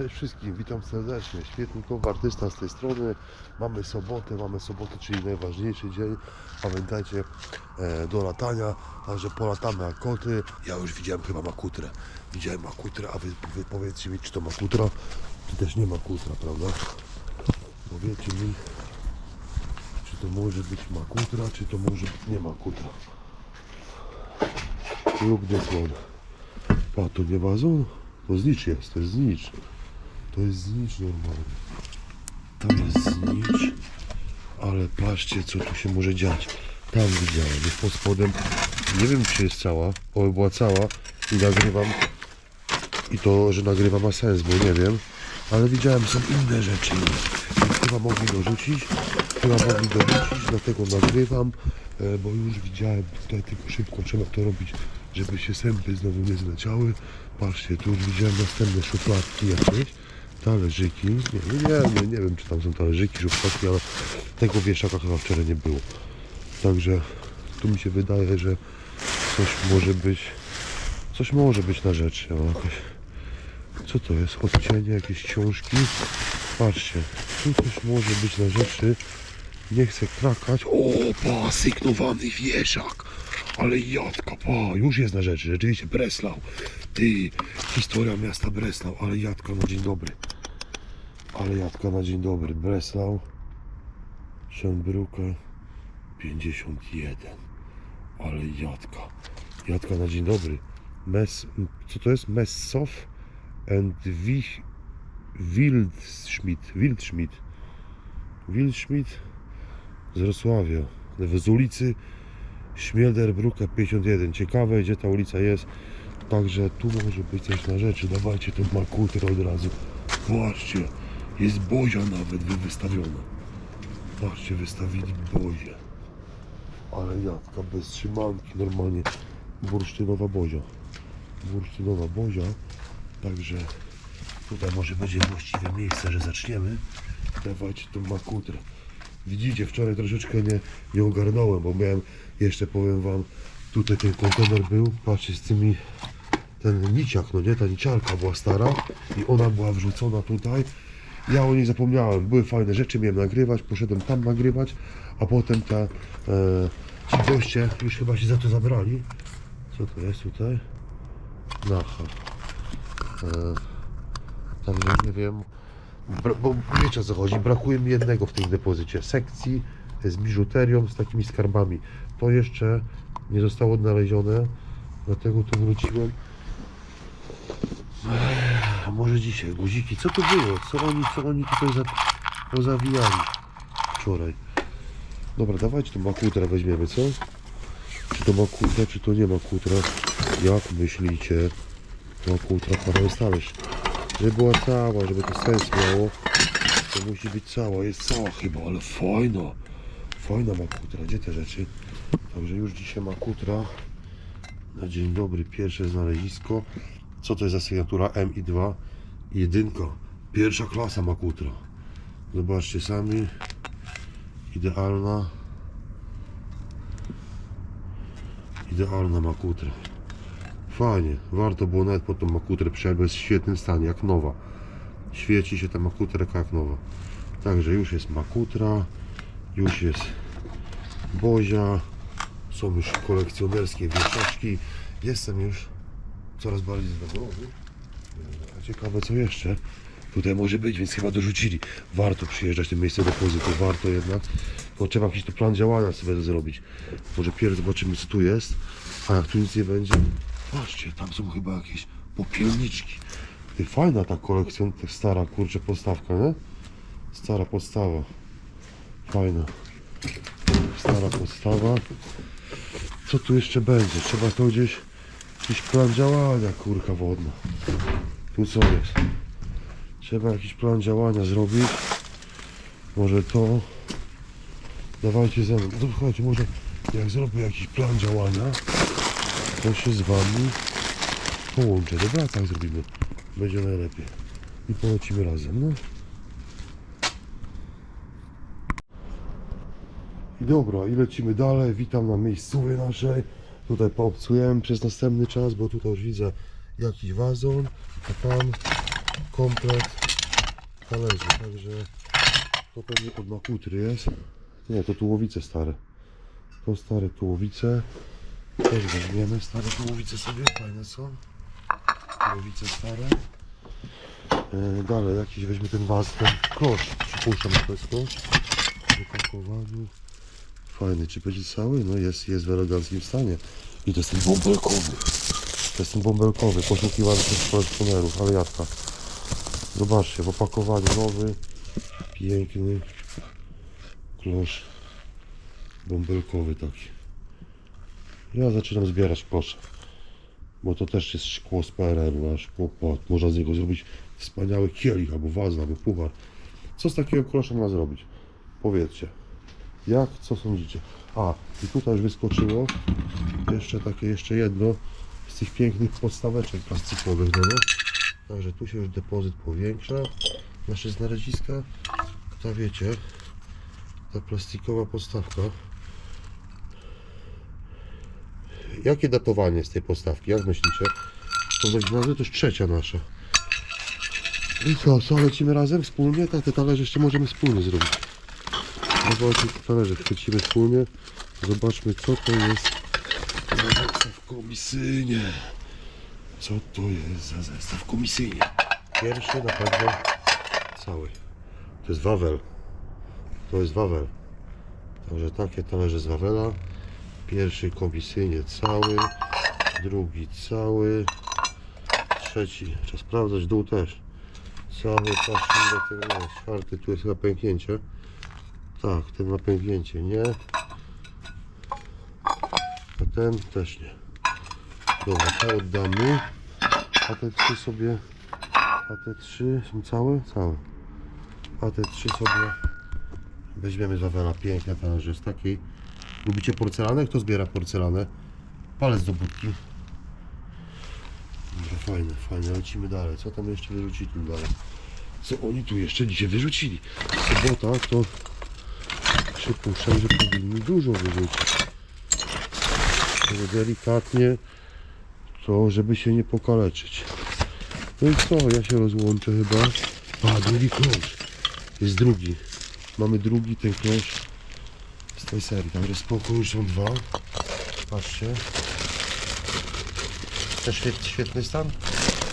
Cześć wszystkim, witam serdecznie. Świetnikowy artysta z tej strony. Mamy sobotę, mamy sobotę, czyli najważniejszy dzień. Pamiętajcie, e, do latania, także polatamy jak koty. Ja już widziałem chyba makutrę. Widziałem makutrę, a wy, wy powiedzcie mi, czy to makutra, czy też nie makutra, prawda? Powiedzcie mi, czy to może być makutra, czy to może być nie makutra. Lub nie słon. A to nie wazon? To znicz jest, to jest znicz. To jest znicz normalnie. To jest znicz. Ale patrzcie co tu się może dziać. Tam widziałem, jest pod spodem. Nie wiem czy jest cała, bo była cała i nagrywam. I to, że nagrywam ma sens, bo nie wiem. Ale widziałem, są inne rzeczy. Chyba mogli dorzucić. Chyba mogli dorzucić, dlatego nagrywam. e, Bo już widziałem tutaj, tylko szybko trzeba to robić, żeby się sępy znowu nie zleciały. Patrzcie, tu już widziałem następne szufladki jakieś. Talerzyki. Nie, nie, nie, nie wiem, czy tam są talerzyki, szufladki, ale tego wieszaka chyba wczoraj nie było. Także tu mi się wydaje, że coś może być, coś może być na rzeczy. O, jakaś, co to jest? Odcienie, jakieś książki. Patrzcie, tu coś może być na rzeczy. Nie chcę krakać. O, pa, sygnowany wieszak. Ale jadka, pa, już jest na rzeczy. Rzeczywiście, Breslau. Ty, historia miasta Breslau, ale jadka na dzień dobry. Ale jadka na dzień dobry. Breslau, Schönbrücke, 51. Ale jadka. Jadka na dzień dobry. Mes, co to jest? Messow and Wich, Wildschmidt. Wildschmidt. Wildschmidt z Wrocławia. Z ulicy Śmielderbruka 51. Ciekawe, gdzie ta ulica jest. Także tu może być coś na rzeczy. Dawajcie tą makutrę od razu. Patrzcie, jest bozia nawet wy- wystawiona. Patrzcie, wystawili bozie. Ale jadka bez trzymanki, normalnie bursztynowa bozia. Bursztynowa bozia. Także tutaj może będzie właściwe miejsce, że zaczniemy. Dawajcie tą makutrę. Widzicie, wczoraj troszeczkę nie, nie ogarnąłem, bo miałem, jeszcze powiem wam, tutaj ten kontener był, patrzcie z tymi, ten niciak, no nie, ta niciarka była stara i ona była wrzucona tutaj. Ja o niej zapomniałem, były fajne rzeczy, miałem nagrywać, poszedłem tam nagrywać, a potem ta, e, ci goście już chyba się za to zabrali. Co to jest tutaj? Nacha. E, także nie wiem, bo wiecie o co chodzi, brakuje mi jednego w tym depozycie, sekcji z biżuterią, z takimi skarbami. To jeszcze nie zostało odnalezione, dlatego tu wróciłem. Ech, może dzisiaj, guziki, co to było? Co oni, co oni tutaj za, pozawijali wczoraj? Dobra, dawajcie tą makutrę weźmiemy, co? Czy to makutra, czy to nie makutra? Jak myślicie? Makutra, jest talerz. Żeby była cała, żeby to sens miało, to musi być cała. Jest cała chyba, ale fajna. Fajna makutra. Gdzie te rzeczy? Także już dzisiaj makutra. Na dzień dobry, pierwsze znalezisko. Co to jest za sygnatura M i 2? Jedynka. Pierwsza klasa makutra. Zobaczcie sami. Idealna. Idealna makutra. Fajnie, warto było nawet po tą makutrę przejść, bo jest w świetnym stanie, jak nowa. Świeci się ta makutreka jak nowa. Także już jest makutra, już jest bozia, są już kolekcjonerskie wieszaczki. Jestem już coraz bardziej zadowolony. Ciekawe co jeszcze tutaj może być, więc chyba dorzucili. Warto przyjeżdżać w tym miejsce depozytu, warto jednak. Bo trzeba jakiś to plan działania sobie zrobić. Może pierw zobaczymy co tu jest, a jak tu nic nie będzie, patrzcie, tam są chyba jakieś popielniczki. Ty, fajna ta kolekcja, ta stara kurczę podstawka, nie? Stara podstawa. Fajna. Stara podstawa. Co tu jeszcze będzie? Trzeba to gdzieś, jakiś plan działania, kurka wodna. Tu co jest? Trzeba jakiś plan działania zrobić. Może to. Dawajcie ze mną. No, słuchajcie, może jak zrobię jakiś plan działania, to się z wami połączę. Dobra, tak zrobimy. Będzie najlepiej. I polecimy razem, no. I dobra, i lecimy dalej. Witam na miejscowej naszej. Tutaj poobcujemy przez następny czas, bo tutaj już widzę jakiś wazon, a tam komplet talerzy, także to pewnie od makutry jest. Nie, to tułowice stare. To stare tułowice. Też weźmiemy stare tułowice sobie, fajne są. Tułowice stare. E, dalej jakiś weźmy ten was, ten klosz. Przypuszczam, że to jest klosz. W wypakowaniu. Fajny, czy będzie cały? No jest, jest w eleganckim stanie. I to jest ten bąbelkowy. To jest ten bąbelkowy, poszukiwany przez kolekcjonerów, ale jadka. Zobaczcie, w opakowaniu nowy, piękny klosz bąbelkowy taki. Ja zaczynam zbierać klosze, bo to też jest szkło z PRL-u, pot. Można z niego zrobić wspaniały kielich, albo wazon, albo puchar. Co z takiego klosza można zrobić? Powiedzcie. Jak, co sądzicie? A, i tutaj już wyskoczyło jeszcze takie, jeszcze jedno z tych pięknych podstaweczek plastikowych, no nie? Także tu się już depozyt powiększa. Nasze znaleziska, to wiecie, ta plastikowa podstawka. Jakie datowanie z tej podstawki? Jak myślicie? To będzie to jest trzecia nasza. I co, co, lecimy razem wspólnie? Tak, te talerze jeszcze możemy wspólnie zrobić. Zobaczcie, te talerze chwycimy wspólnie. Zobaczmy, co to jest za zestaw komisyjnie. Co to jest za zestaw komisyjnie? Pierwszy na pewno cały. To jest Wawel. To jest Wawel. Także takie talerze z Wawela. Pierwszy komisyjnie cały. Drugi cały. Trzeci. Trzeba sprawdzać dół też. Cały, patrzmy jest. Czwarty, tu jest chyba pęknięcie. Tak, ten ma pęknięcie, nie. A ten też nie. Dobra, te oddamy. A te trzy sobie. A te trzy są całe? Całe. A te trzy sobie weźmiemy z Wawela. Piękne talerze z takiej. Lubicie porcelanę? Kto zbiera porcelanę? Palec do budki. Dobra, fajne, fajne. Lecimy dalej. Co tam jeszcze wyrzucili dalej? Co oni tu jeszcze dzisiaj wyrzucili? Sobota to przypuszczam, że powinni dużo wyrzucić. Delikatnie to, żeby się nie pokaleczyć. No i co, ja się rozłączę chyba. A, drugi klosz. Jest drugi. Mamy drugi ten klosz z tej serii. Także spoko, już są dwa. Patrzcie. Też świetny, świetny stan?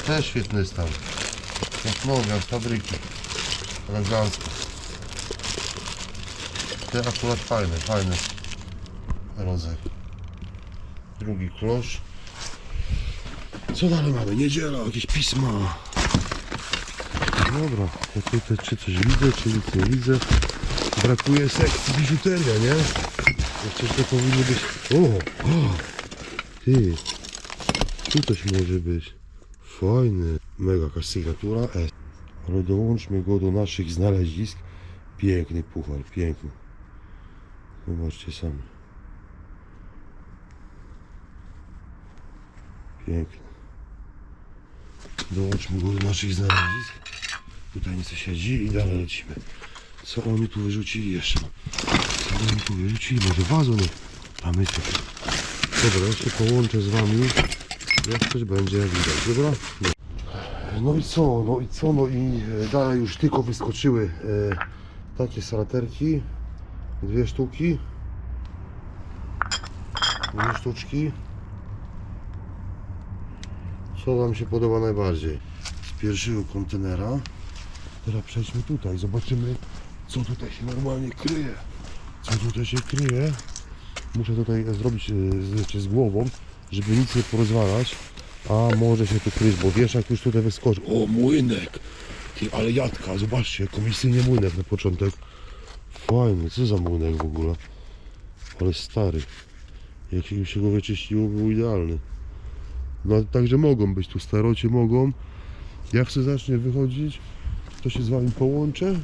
Też świetny stan. Jak nowe, z fabryki. Elegancko. Te akurat fajne, fajne. Rodzaj. Drugi klosz. Co dalej mamy? Niedziela, jakieś pisma. Dobra, ja tutaj czy coś widzę, czy nic nie widzę. Brakuje sekcji biżuteria, nie? Jeszcze to powinny być... O! o ty! Tu coś może być. Fajny. Mega jakaś sygnatura S. Ale dołączmy go do naszych znalezisk. Piękny puchar, piękny. Zobaczcie sami. Piękny. Dołączmy go do naszych znalezisk. Tutaj nic siedzi i dalej lecimy. Co oni tu wyrzucili jeszcze? Co oni tu wyrzucili? Może wazon? Tu. Dobra, ja się połączę z wami. Jak coś będzie widać, dobra? No i co, no i co, no i e, dalej już tylko wyskoczyły e, takie salaterki. Dwie sztuki. Dwie sztuczki. Co Wam się podoba najbardziej? Z pierwszego kontenera. Teraz przejdźmy tutaj, zobaczymy co tutaj się normalnie kryje. Co tutaj się kryje. Muszę tutaj zrobić e, z, głową, żeby nic nie porozwalać. A może się tu kryć, bo wiesz jak już tutaj wyskoczy. O, młynek! Ale jadka, zobaczcie, komisyjnie młynek na początek. Fajny, co za młynek w ogóle. Ale stary. Jak się- się go wyczyściło, był idealny. No także mogą być tu starocie, mogą. Jak chcę zacznie wychodzić, to się z wami połączę.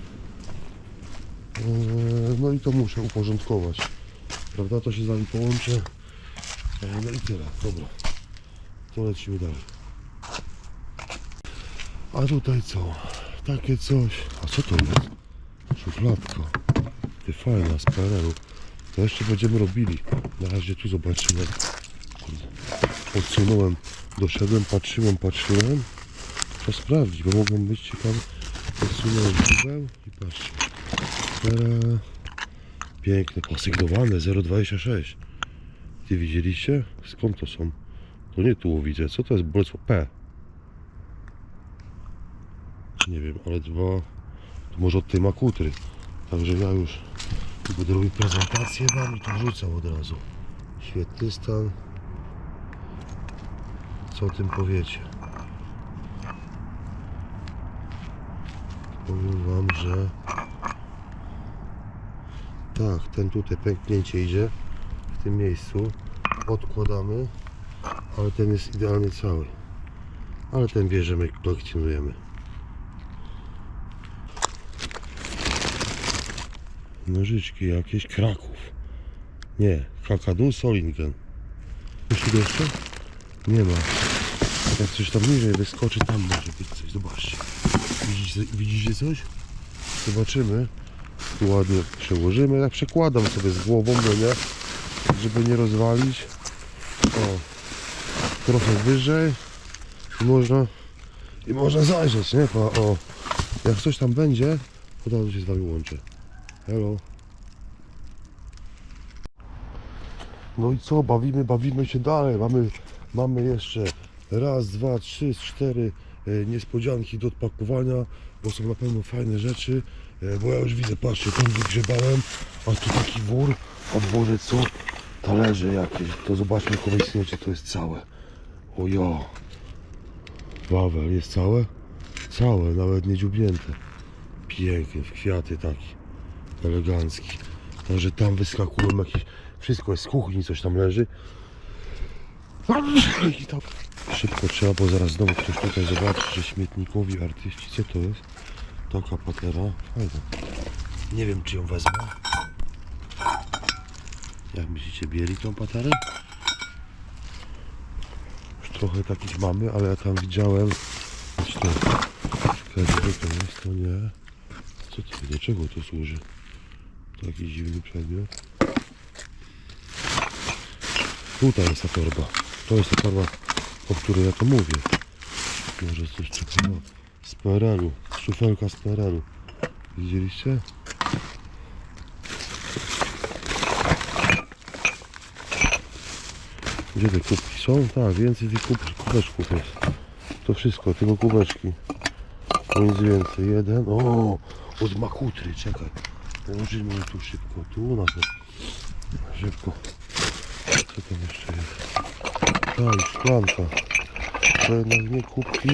Eee, No i to muszę uporządkować. Prawda? To się z wami połączę. Eee, No i tyle. Dobra. To lecimy dalej. A tutaj co? Takie coś. A co to jest? Szufladka. Ty fajna z PRL-u. To jeszcze będziemy robili. Na razie tu zobaczymy. Kurde. Odsunąłem, doszedłem, patrzyłem, patrzyłem. To sprawdzić, bo mogą być ciekawe. Odsunąłem kubeł i patrzcie. Tara. Posygnowane 0,26. Ty widzieliście? Skąd to są? To nie tu widzę. Co to jest Bolesław P? Nie wiem, ale dwa. To może od tej makutry. Także ja już będę robił prezentację wam i to wrzucam od razu. Świetny stan. Co o tym powiecie? Powiem wam, że tak, ten tutaj pęknięcie idzie w tym miejscu. Odkładamy, ale ten jest idealnie cały. Ale ten bierzemy, kolekcjonujemy. Nożyczki jakieś, Kraków. Nie, Kakadu, Solingen. Jeszcze jeszcze? Nie ma. Jak coś tam niżej wyskoczy, tam może być coś. Zobaczcie. Widzicie, widzicie coś? Zobaczymy. Ładnie przełożymy. Ja przekładam sobie z głową, no nie? Żeby nie rozwalić. O. Trochę wyżej. I można i można zajrzeć, nie? Pa, o. Jak coś tam będzie, od razu się z wami łączę. Hello. No i co, bawimy, bawimy się dalej. Mamy, mamy jeszcze raz, dwa, trzy, cztery e, niespodzianki do odpakowania, bo są na pewno fajne rzeczy. E, bo ja już widzę, patrzcie, tam wygrzebałem, a tu taki wór, worze co? Talerze jakieś. To zobaczmy komisję, czy to jest całe. O ja. Wawel jest całe? Całe, nawet nie dziubnięte. Pięknie, w kwiaty taki. Elegancki. Także tam wyskakują jakieś... Wszystko jest z kuchni, coś tam leży. I tak szybko trzeba, bo zaraz znowu ktoś tutaj zobaczy, że śmietnikowi artyści, co to jest? Taka patera. Nie wiem, czy ją wezmę. Jak myślicie, bieli tą paterę? Już trochę takich mamy, ale ja tam widziałem. Coś to, jest, to nie. Co to, do czego to służy? To jakiś dziwny przedmiot. Tutaj jest ta torba. To jest ta torba, o której ja to mówię. Może coś ciekawego. Z PRL-u. Szufelka z PRL-u. Widzieliście? Gdzie te kubki są? Tak, więcej tych kub, kubeczków jest. To wszystko, tylko kubeczki. Nic więcej. Jeden. O, od makutry, czekaj. Położymy tu szybko. Tu na to. Szybko. Co tam jeszcze jest? Tak, szklanka. To jednak nie kubki.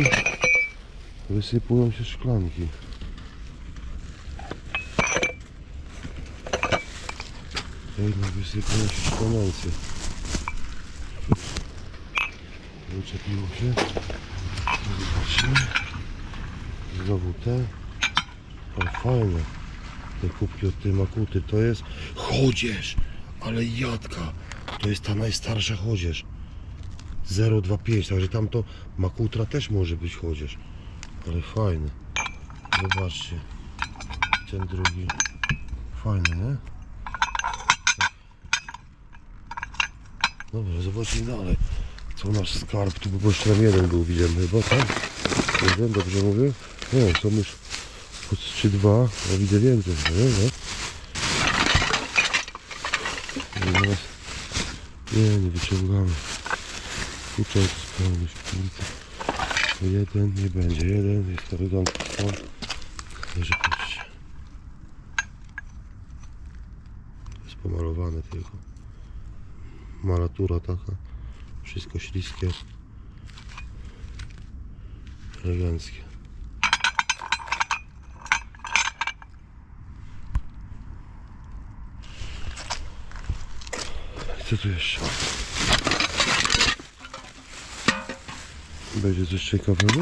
Wysypują się szklanki. Jednak wysypują się szklanące. Wyczepiło się. Zobaczmy. Znowu te. O, fajne. Te kubki od tej makuty. To jest chodzież. Ale jadka. To jest ta najstarsza chodzież. 025, także tamto makutra też może być chodzież. Ale fajny. Zobaczcie. Ten drugi. Fajny, nie? Dobra, zobaczmy dalej. Co nasz skarb tu, bo jeszcze tam jeden był, widziałem chyba, tak? Jeden, dobrze mówię? Nie, są już pod 3-2, ja widzę więcej, nie? No. Nie, nie wyciągamy. Tutaj spełnić kurczę. Jeden nie będzie. Jeden jest elegancki stąd. Leży patrzcie. Jest pomalowane tylko. Malatura taka. Wszystko śliskie. Eleganckie. Co tu jeszcze? Będzie coś ciekawego?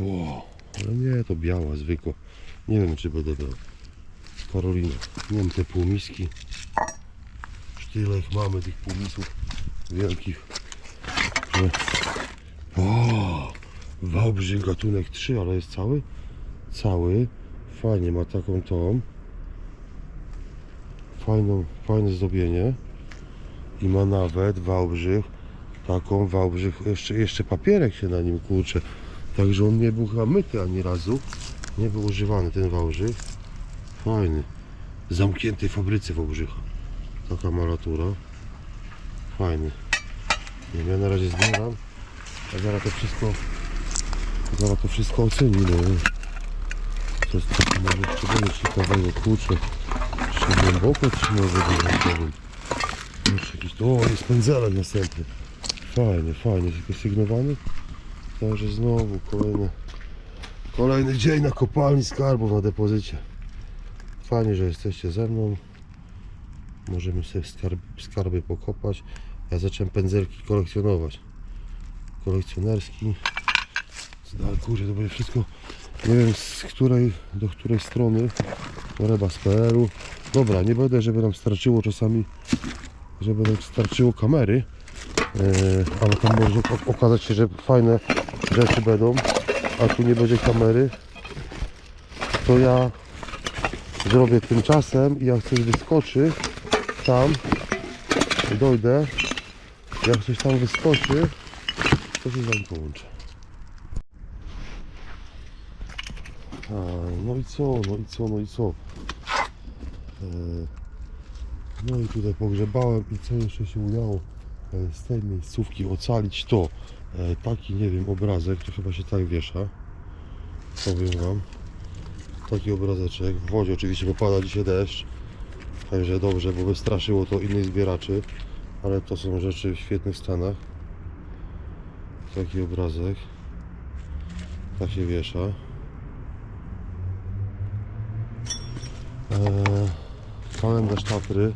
Wow, ale nie, to biała, zwykła. Nie wiem, czy będę brał. Karolina. Nie te półmiski. Tyle ich mamy, tych półmisów wielkich. Że... O, Wałbrzych gatunek 3, ale jest cały? Cały. Fajnie, ma taką tą. Fajną, fajne zdobienie. I ma nawet Wałbrzych taką Wałbrzych, jeszcze, jeszcze papierek się na nim kurczę. Także on nie był chyba myty ani razu. Nie był używany ten Wałbrzych. Fajny. W zamkniętej fabryce Wałbrzycha. Taka malatura. Fajny. Nie wiem, ja na razie zbieram. A zaraz to wszystko zaraz to wszystko ocenimy. To jest taki może jeszcze będzie ciekawego kurczę. Czy głęboko, czy może jakiś, o jest pędzelek następny. Fajny, fajny, tylko sygnowany. Także znowu kolejny, kolejny dzień na kopalni skarbów na depozycie. Fajnie, że jesteście ze mną. Możemy sobie skarb, skarby pokopać. Ja zacząłem pędzelki kolekcjonować. Kolekcjonerski. Ale kurczę, to będzie wszystko. Nie wiem z której do której strony. Toreba z PL-u. Dobra, nie będę, żeby nam starczyło czasami, żeby nam starczyło kamery. E, ale tam może ok- okazać się, że fajne rzeczy będą, a tu nie będzie kamery. To ja zrobię tymczasem i jak coś wyskoczy tam, dojdę, jak coś tam wyskoczy, to się z wami połączę. A, no i co, no i co, no i co? E, no i tutaj pogrzebałem i co jeszcze się udało z tej miejscówki ocalić to e, taki, nie wiem, obrazek, to chyba się tak wiesza. Powiem wam. Taki obrazeczek. W wodzie oczywiście popada dzisiaj deszcz. Także dobrze, bo wystraszyło to innych zbieraczy. Ale to są rzeczy w świetnych stanach. Taki obrazek. Tak się wiesza. Eee, kalendarz Tatry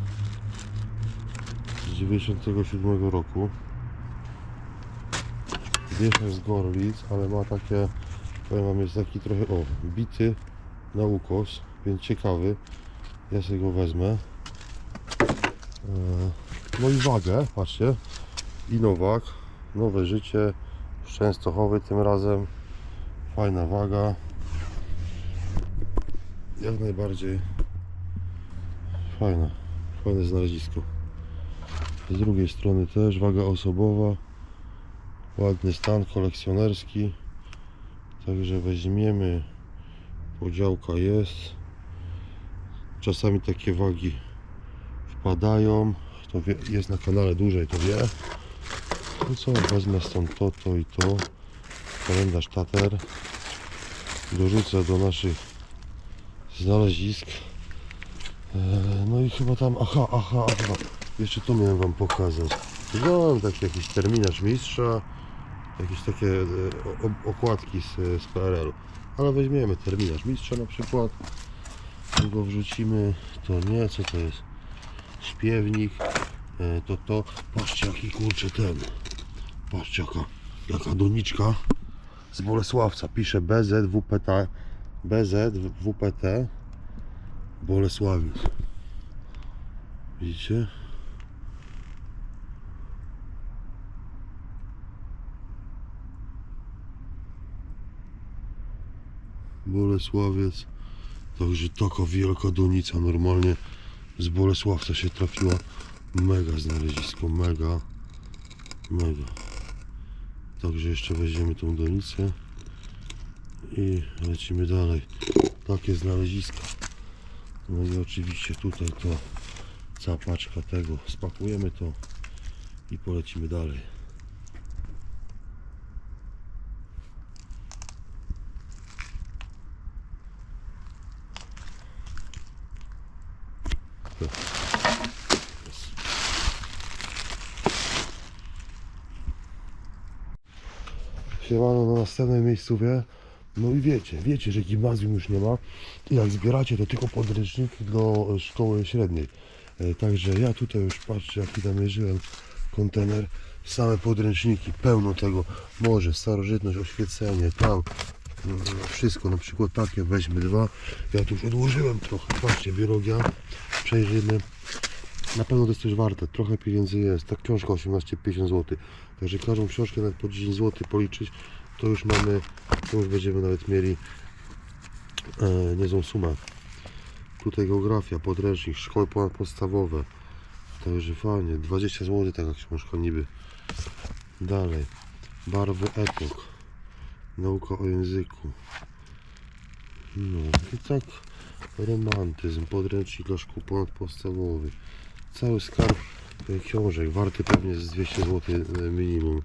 z 97 roku. Wieszak z Gorlic, ale ma takie, powiem wam, jest taki trochę, o, bity na ukos, więc ciekawy. Ja sobie go wezmę. Eee, no i wagę, patrzcie. I Nowak, nowe życie, z Częstochowy tym razem. Fajna waga. Jak najbardziej fajna, fajne znalezisko. Z drugiej strony też waga osobowa. Ładny stan kolekcjonerski. Także weźmiemy. Podziałka jest. Czasami takie wagi wpadają. Kto wie, jest na kanale dłużej, to wie. No co, wezmę stąd to, to i to. Kalendarz Tater. Dorzucę do naszych znalezisk. Eee, No i chyba tam, aha, aha, aha. Jeszcze to miałem wam pokazać. Wziąłem taki jakiś terminarz mistrza, jakieś takie e, okładki z, z PRL-u. Ale weźmiemy terminarz mistrza na przykład. Tu go wrzucimy. To nie, co to jest? Śpiewnik. E, To to. Patrzcie jaki kurczę ten. Patrzcie jaka, jaka doniczka z Bolesławca. Pisze BZWPT. BZWPT. Bolesławiec. Widzicie? Bolesławiec. Także taka wielka donica normalnie z Bolesławca się trafiła. Mega znalezisko, mega, mega. Także jeszcze weźmiemy tą donicę i lecimy dalej. Takie znaleziska. No i oczywiście tutaj to cała paczka tego. Spakujemy to i polecimy dalej. Na następnej miejscówie. No i wiecie, wiecie, że gimnazjum już nie ma. I jak zbieracie, to tylko podręczniki do e, szkoły średniej. E, Także ja tutaj już patrzcie, jaki tam mierzyłem kontener. Same podręczniki, pełno tego. Może starożytność, oświecenie, tam mm, wszystko, na przykład takie, weźmy dwa. Ja tu już odłożyłem trochę, patrzcie, biologia, przejrzymy. Na pewno to jest coś warte, trochę pieniędzy jest. Ta książka 18,50 zł. Także każdą książkę nawet po 10 zł policzyć, to już mamy, to już będziemy nawet mieli e, niezłą sumę. Tutaj geografia, podręcznik, szkoły ponadpodstawowe. Fajnie, 20 zł taka książka niby. Dalej, barwy epok. Nauka o języku. No i tak romantyzm, podręcznik dla szkół ponadpodstawowych. Cały skarb e, książek, warty pewnie z 200 zł minimum.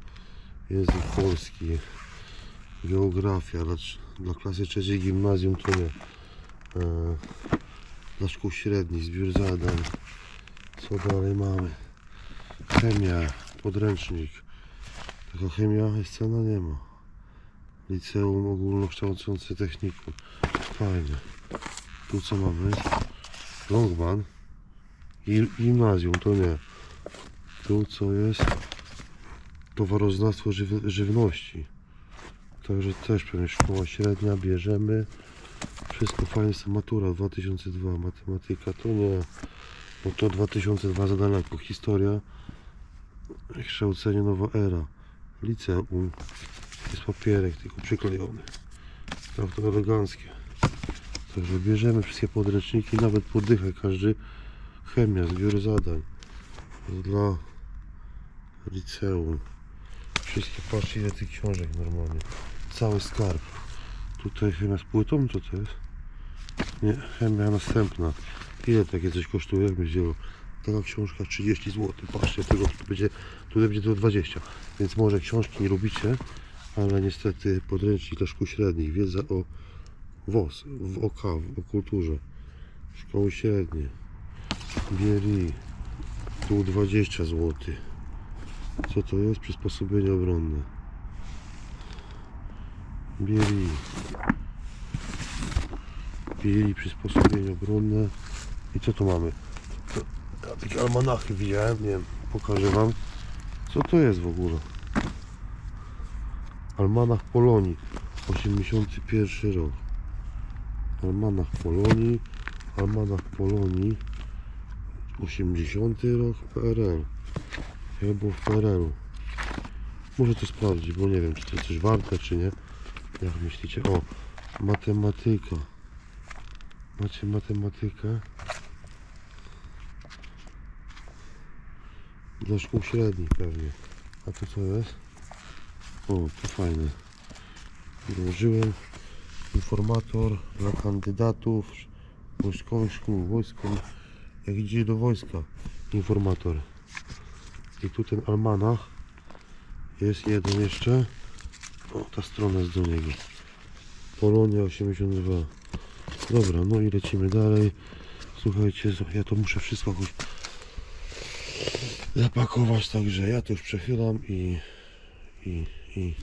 Język polski, geografia, dla, dla klasy trzeciej gimnazjum to nie. E, dla szkół średnich, zbiór zadań. Co dalej mamy? Chemia, podręcznik. Taka chemia jest cena nie ma. Liceum ogólnokształcące technikum. Fajnie. Tu co mamy? Longman. I gimnazjum to nie. Tu co jest? Towaroznawstwo żyw żywności. Także też pewnie szkoła średnia bierzemy. Wszystko fajnie jest matura 2002. Matematyka to nie. No to 2002 za daleko. Historia. Kształcenie nowa era. Liceum. Jest papierek tylko przyklejony. Prawda eleganckie. Także bierzemy wszystkie podręczniki, nawet poddychę każdy. Chemia, zbiór zadań. Dla liceum. Wszystkie, patrzcie ile tych książek normalnie. Cały skarb. Tutaj chemia z płytą, co to jest? Nie, chemia następna. Ile takie coś kosztuje? Jak będzie Taka książka 30 zł. Patrzcie, tego tu będzie, tu będzie to 20. Więc może książki nie lubicie, ale niestety podręcznik dla szkół średnich. Wiedza o WOS, w OK, o kulturze. Szkoły średnie. Bieri. Tu 20 zł. Co to jest? Przysposobienie obronne. Bieri. Bieri, przysposobienie obronne. I co tu mamy? To, takie almanachy widziałem, nie wiem, pokażę wam. Co to jest w ogóle? Almanach Polonii, 81 rok. Almanach Polonii, Almanach Polonii, 80 rok PRL. Ja było w PRL-u. Muszę to sprawdzić, bo nie wiem, czy to jest coś warte, czy nie. Jak myślicie? O, matematyka. Macie matematykę? Dla szkół średnich pewnie. A to co jest? O, to fajne. Dołożyłem informator dla kandydatów wojskowych szkół, wojską. Jak idzie do wojska, informator. I tu ten almanach. Jest jeden jeszcze. O, ta strona jest do niego. Polonia 82. Dobra, no i lecimy dalej. Słuchajcie, ja to muszę wszystko jakoś zapakować, także ja to już przechylam i i i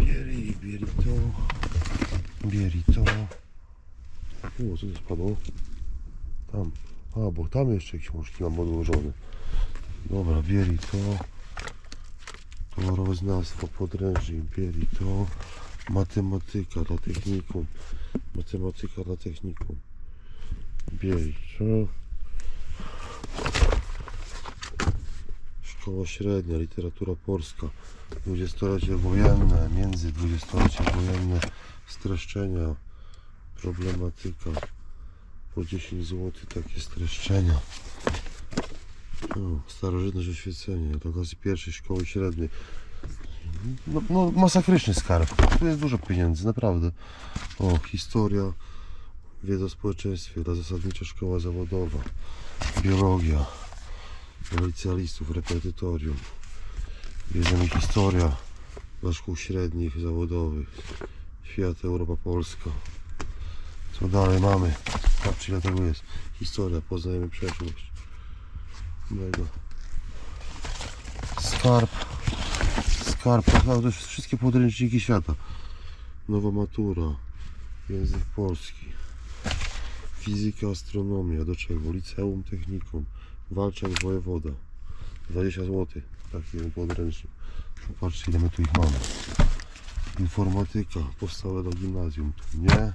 bieri, bieri to bieri to o, co to spadło? tam, a bo tam jeszcze książki mam odłożone dobra, bieri to towaroznawstwo, podręcznik bieri to matematyka dla technikum. Matematyka dla technikum. Bieri to Szkoła średnia, literatura polska, dwudziestolecie wojenne, między dwudziestolecie wojenne, streszczenia, problematyka, po 10 zł takie streszczenia. O, starożytność oświecenie, to okazji pierwszej szkoły średniej. No, no masakryczny skarb, tu jest dużo pieniędzy, naprawdę. O, historia, wiedza o społeczeństwie, ta zasadnicza szkoła zawodowa, biologia licealistów, repetytorium. Bierzemy historia dla szkół średnich, zawodowych. Świat, Europa, Polska. Co dalej mamy? Patrzcie ile tego jest. Historia, poznajemy przeszłość. Mega. Skarb. Skarb, to już wszystkie podręczniki świata. Nowa matura. Język polski. Fizyka, astronomia. Do czego? Liceum, technikum. Walczak wojewoda. 20 zł. Taki jeden podręcznik. Popatrzcie ile my tu ich mamy. Informatyka. Podstawa do gimnazjum. To nie.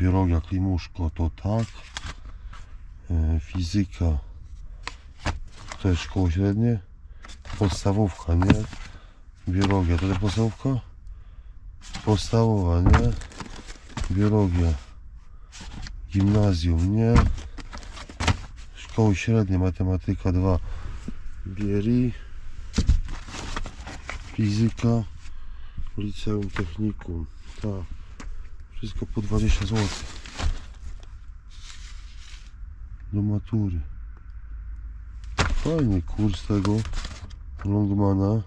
Biologia, klimuszko. To tak. E, fizyka. To jest szkoło średnie. Podstawówka, nie. Biologia. To jest podstawówka? Podstawowa, nie. Biologia. Gimnazjum, nie. Szkoły średnie, matematyka 2. Bieri. Fizyka. Liceum Technikum. Tak. Wszystko po 20 zł. Do matury. Fajny kurs tego Longmana.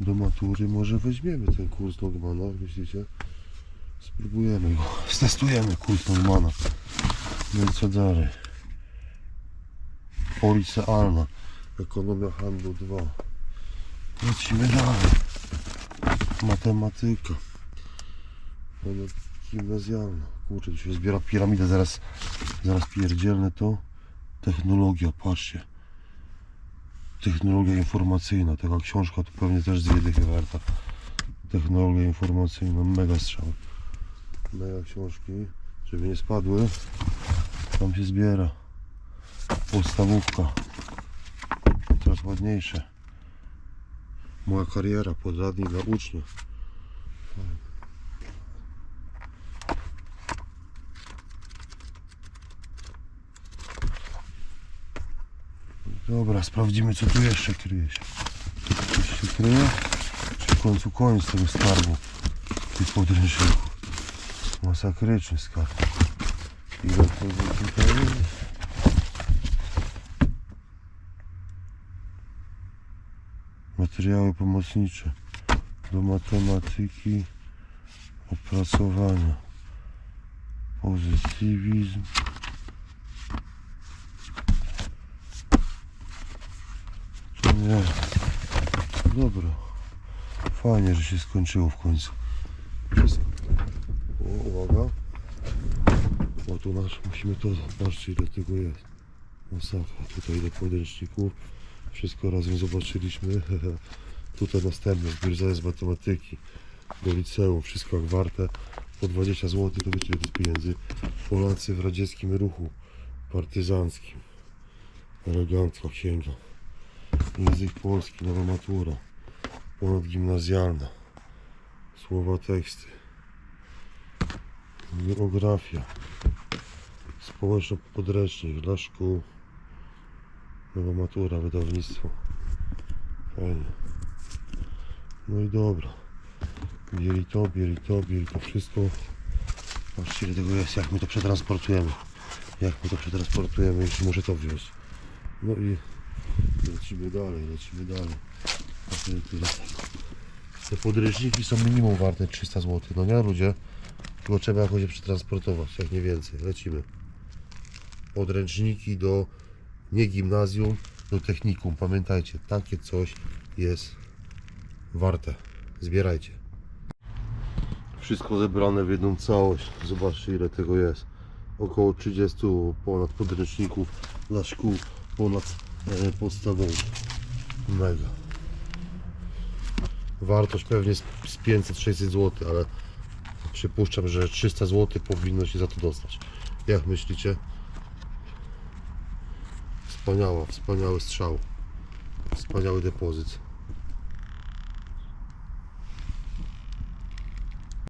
Do matury może weźmiemy ten kurs Longmana, myślicie? Spróbujemy go. Stestujemy kurs Longmana. I co dalej? Policealna. Ekonomia handlu 2. Lecimy dalej. Matematyka. Ponad gimnazjalna. Kurczę, się zbiera piramidę, zaraz, zaraz pierdzielne to. Technologia, patrzcie. Technologia informacyjna, taka książka tu pewnie też dwie dychy warta. Technologia informacyjna, mega strzał. Mega książki, żeby nie spadły. Tam się zbiera. Podstawówka. Coraz ładniejsze. Moja kariera, podradnik dla ucznia. Fajnie. Dobra, sprawdzimy co tu jeszcze kryje się. Coś się kryje? Czy w końcu koniec tego skarbu? Tych podręczników. Masakryczny skarb. Ile to tutaj jest? Materiały pomocnicze do matematyki, opracowania, pozytywizm. Nie. Dobra. Fajnie, że się skończyło w końcu. Wszystko. O, uwaga. O, tu nasz, musimy to, zobaczcie ile tego jest. Masakra, tutaj ile podręczników. Wszystko razem zobaczyliśmy. Tutaj następne zbiór z matematyki do liceum, wszystko jak warte. Po 20 zł to wiecie ile pieniędzy. Polacy w radzieckim ruchu partyzanckim. Elegancka księga. Język polski, nowa matura. Ponadgimnazjalna. Słowa teksty. Geografia. Społeczno-podręcznik dla szkół. Nowa matura, wydawnictwo. Fajnie. No i dobra. Bieli to, bieli to, bieli to wszystko. Patrzcie ile tego jest, jak my to przetransportujemy. Jak my to przetransportujemy, jeszcze muszę to wziąć. No i lecimy dalej, lecimy dalej. Te podręczniki są minimum warte 300 zł, no nie ludzie? Tylko trzeba jakoś je przetransportować, jak nie więcej. Lecimy. Podręczniki do nie gimnazjum, do technikum. Pamiętajcie, takie coś jest warte. Zbierajcie. Wszystko zebrane w jedną całość. Zobaczcie ile tego jest. Około 30 ponad podręczników dla szkół, ponad e, podstawowych. Mega. Wartość pewnie z 500-600 zł, ale przypuszczam, że 300 zł powinno się za to dostać. Jak myślicie? Wspaniała, wspaniały strzał. Wspaniały depozyt.